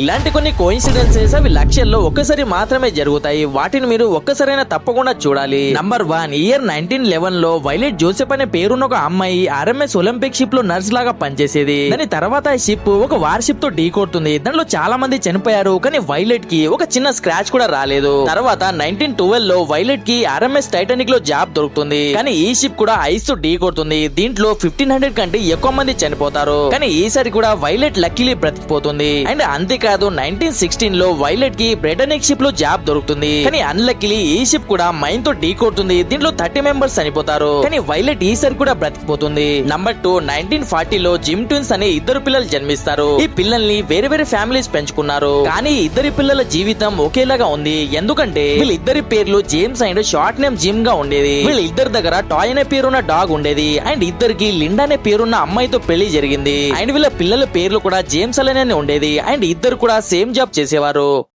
ఇలాంటి కొన్ని కోయిన్సిడెన్సెస్ అవి లక్షల్లో ఒక్కసారి మాత్రమే జరుగుతాయి. వాటిని మీరు ఒక్కసారైనా తప్పకుండా చూడాలి. Number one year nineteen లెవెన్లో violet Joseph అనే పేరున్న ఒక అమ్మాయి ఆర్ఎంఎస్ ఒలింపిక్ షిప్లో నర్స్ లాగా పనిచేసేది. దాని తర్వాత ఈ షిప్ ఒక వార్ షిప్తో ఢీ కొడుతుంది దానిలో చాలా మంది చనిపోయారు కానీ వైలెట్కి ఒక చిన్న స్క్రాచ్ కూడా రాలేదు. తర్వాత నైన్టీన్ ట్వెల్వ్లో వైలెట్కి ఆర్ఎంఎస్ టైటానిక్లో జాబ్ దొరుకుతుంది. కానీ ఈ షిప్ కూడా ఐస్తో ఢీ కొడుతుంది దీంట్లో ఫిఫ్టీన్ హండ్రెడ్ కంటే ఎక్కువ మంది చనిపోతారు. కానీ ఈసారి కూడా వైలెట్ లక్కీలీ బ్రతికిపోతుంది. అండ్ కాదు నైన్టీన్ సిక్స్టీన్లో వైలెట్కి బ్రిటనిక్ షిప్లో జాబ్ దొరుకుతుంది. కానీ అన్లక్లీ ఈ షిప్ కూడా మైన్తో ఢీ కొడుతుంది. దీంట్లో థర్టీ మెంబర్స్ చనిపోతారు. కానీ వైలెట్ ఈసారి కూడా బ్రతికిపోతుంది. Number two nineteen ఫార్టీలో gym twins అనే ఇద్దరు పిల్లలు జన్మిస్తారు. ఈ పిల్లల్ని వేరే వేరే ఫ్యామిలీస్ పెంచుకున్నారు. కానీ ఇద్దరి పిల్లల జీవితం ఒకేలాగా ఉంది. ఎందుకంటే వీళ్ళిద్దరి పేర్లు జేమ్స్ అండ్ షార్ట్ నేమ్ జిమ్గా ఉండేది. వీళ్ళిద్దరి దగ్గర టాయ్ అనే పేరున్న డాగ్ ఉండేది. అండ్ ఇద్దరికి లిండా అనే పేరున్న అమ్మాయితో పెళ్ళి జరిగింది. అండ్ వీళ్ళ పిల్లల పేర్లు కూడా జేమ్స్ అలనే ఉండేది. అండ్ ఇద్దరు కూడా సేమ్ జాబ్ చేసేవారు.